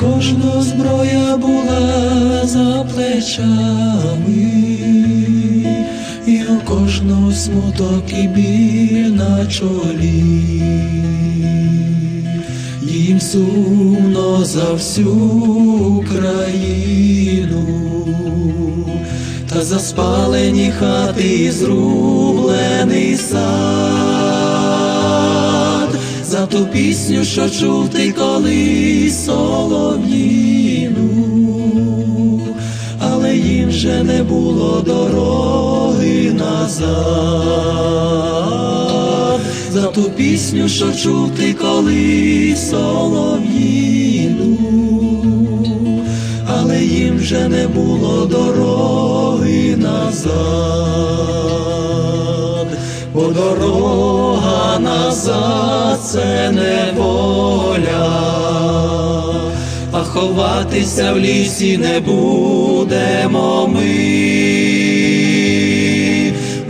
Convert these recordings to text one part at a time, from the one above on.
Кожного зброя була за плечами, і у кожного смуток і біль на чолі, їм сумно за всю Україну, та за спалені хати і зрублений сад, за ту пісню, що чув ти колись солов'їну, але їм же не було дороги назад, за ту пісню, що чув ти колись солов'їну, але їм вже не було дороги назад, бо дорога назад це не воля, а ховатися в лісі не будемо ми.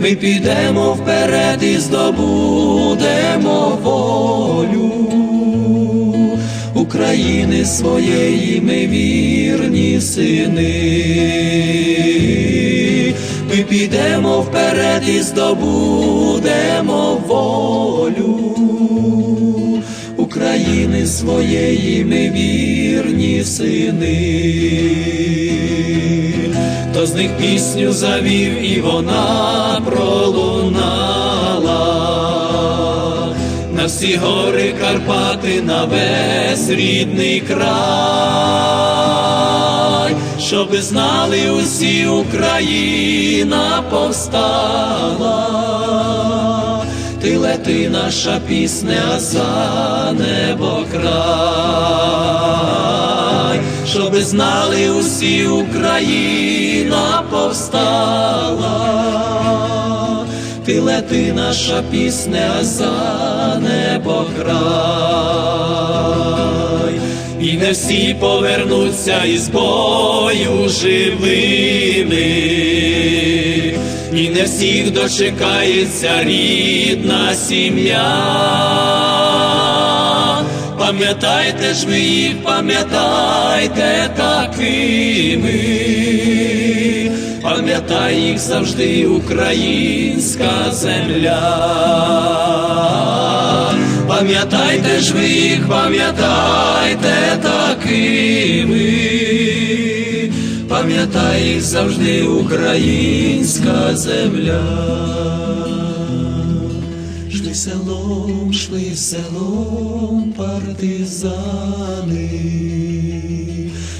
Ми підемо вперед і здобудемо волю. України своєї ми вірні сини. Ми підемо вперед здобудемо волю. України своєї ми вірні сини. То з них пісню завів і вона пролунала на всі гори Карпати, на весь рідний край, щоби знали усі Україна повстала, ти лети наша пісня за небо край, щоби знали усі Україна повстала. Ти лети наша пісня за небо край, і не всі повернуться із бою живими, і не всіх дочекається рідна сім'я. Пам'ятайте ж ви їх, пам'ятайте такими, пам'ятай їх завжди українська земля. Пам'ятайте ж ви їх, пам'ятайте такими, пам'ятай їх завжди українська земля. Шли селом, шли селом партизани,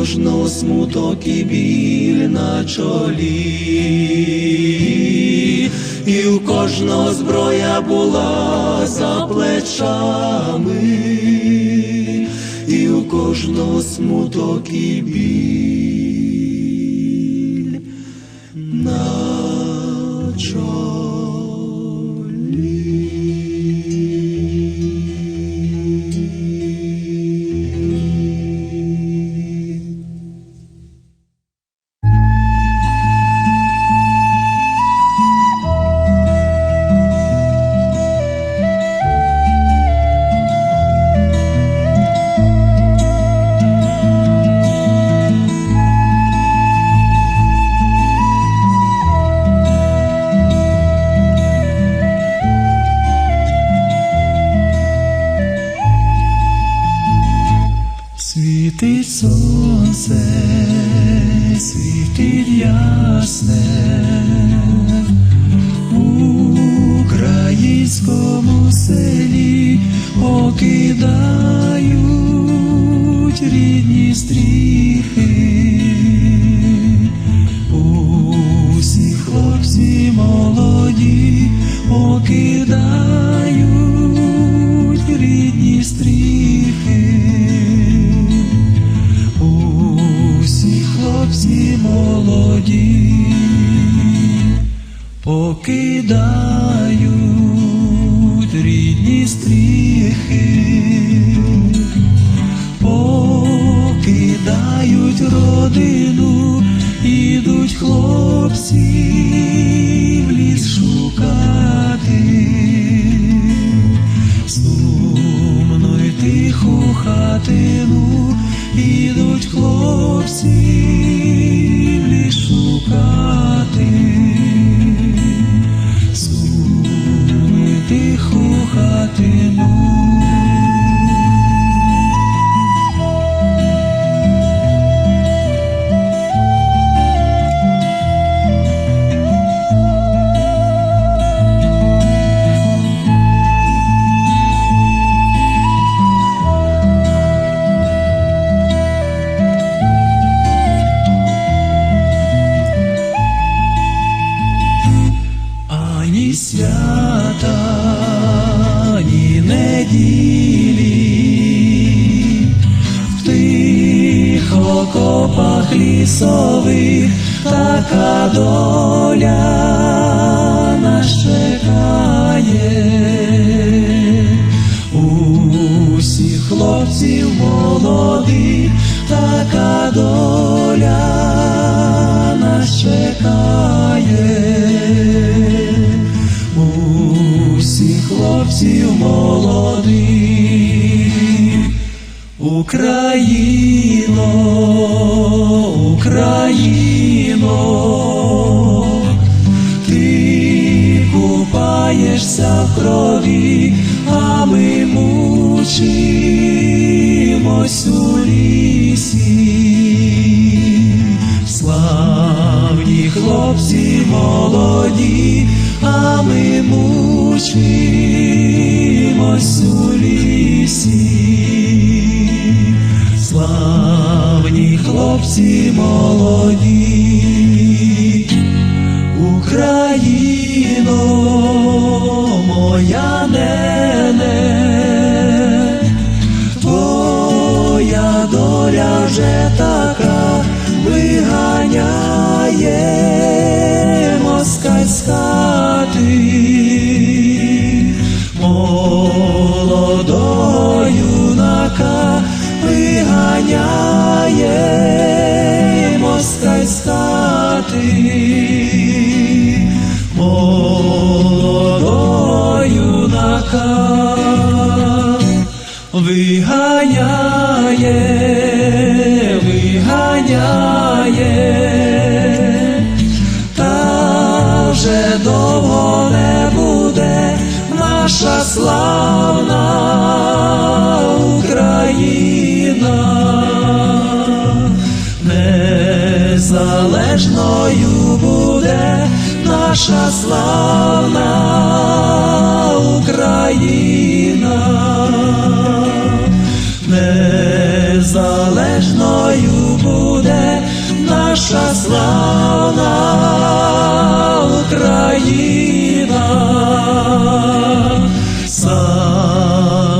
кожного смуток і біль на чолі, і у кожного зброя була за плечами, і у кожного смуток і біль на чолі. ясне українському селі покидають рідні стріхи, усі хлопці молоді покидають. Покидають рідні стріхи, покидають родину, ідуть хлопці в ліс шукати. Сумну й тиху хатину ідуть хлопці в ліс шукати. Хатину. Окопах лісових така доля нас чекає. Усіх хлопців молодих така доля нас чекає. Усіх хлопців молодих Україно, крові, а ми мучимось у лісі. Славні хлопці молоді, а ми мучимось у лісі. Славні хлопці молоді, more. Наша славна Україна. Незалежною буде наша славна Україна, самостійною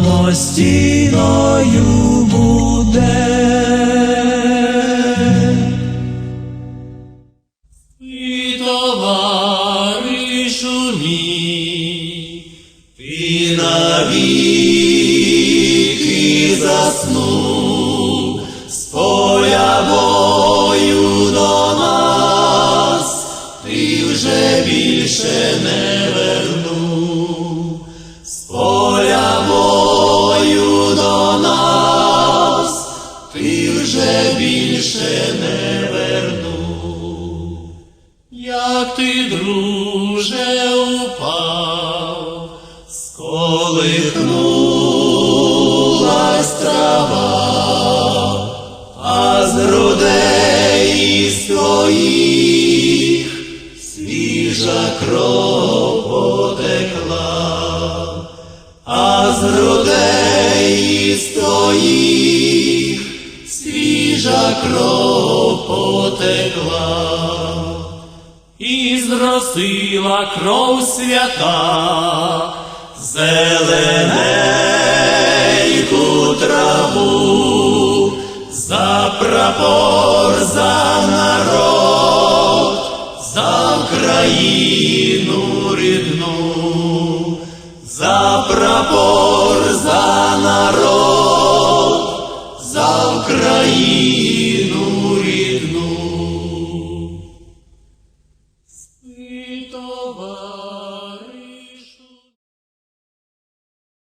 сколихнулась трава, а з грудей із твоїх свіжа кров потекла, а з грудей уст твоїх свіжа кров потекла. І зросила кров свята, Зеленейку траву, за прапор, за народ, за Україну рідну, за прапор,